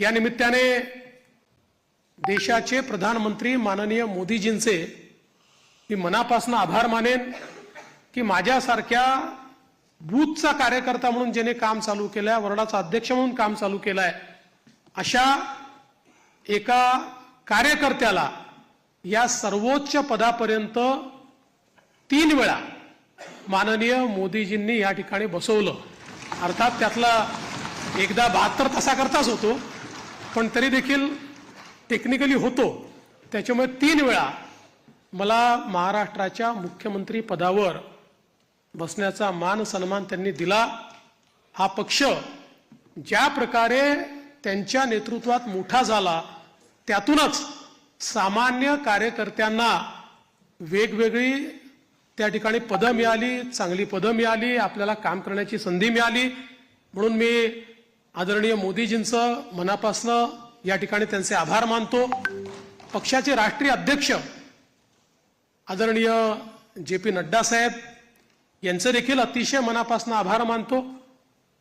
या निमित्ताने देशाचे प्रधानमंत्री माननीय मोदीजींचे मी मनापासून आभार मानेन की माझ्यासारख्या बूथचा कार्यकर्ता म्हणून ज्याने काम चालू केलं आहे वर्डाचा अध्यक्ष म्हणून काम चालू केलं आहे अशा एका कार्यकर्त्याला या सर्वोच्च पदापर्यंत तीन वेळा माननीय मोदीजींनी या ठिकाणी बसवलं. अर्थात त्यातला एकदा बहात्तर तासाकरताच होतो. पण तरी देखील टेक्निकली होतो. त्याच्यामुळे तीन वेळा मला महाराष्ट्राच्या मुख्यमंत्री पदावर बसण्याचा मान सन्मान त्यांनी दिला. हा पक्ष ज्या प्रकारे त्यांच्या नेतृत्वात मोठा झाला त्यातूनच सामान्य कार्यकर्त्यांना वेगवेगळी त्या ठिकाणी पदं मिळाली चांगली पदं मिळाली आपल्याला काम करण्याची संधी मिळाली. म्हणून मी आदरणीय मोदीजींचं मनापासनं या ठिकाणी त्यांचे आभार मानतो. पक्षाचे राष्ट्रीय अध्यक्ष आदरणीय जे पी नड्डा साहेब यांचं देखील अतिशय मनापासून आभार मानतो.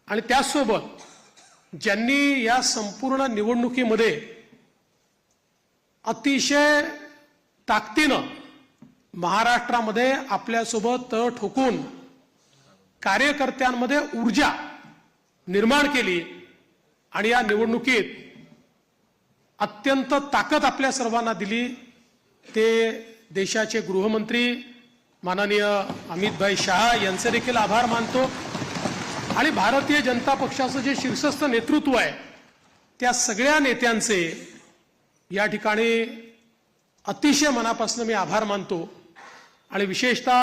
आणि त्याचसोबत ज्यांनी या संपूर्ण निवडणुकीमध्ये अतिशय ताकदीनं महाराष्ट्रामध्ये आपल्यासोबत तळ ठोकून कार्यकर्त्यांमध्ये ऊर्जा निर्माण केली. आणि या निवडणुकीत अत्यंत ताकद आपल्या सर्वांना दिली. ते देशाचे गृहमंत्री माननीय अमितभाई शहा यांचे देखील आभार मानतो. आणि भारतीय जनता पक्षाचं जे शीर्षस्थ नेतृत्व आहे त्या सगळ्या नेत्यांचे या ठिकाणी अतिशय मनापासून मी आभार मानतो. आणि विशेषतः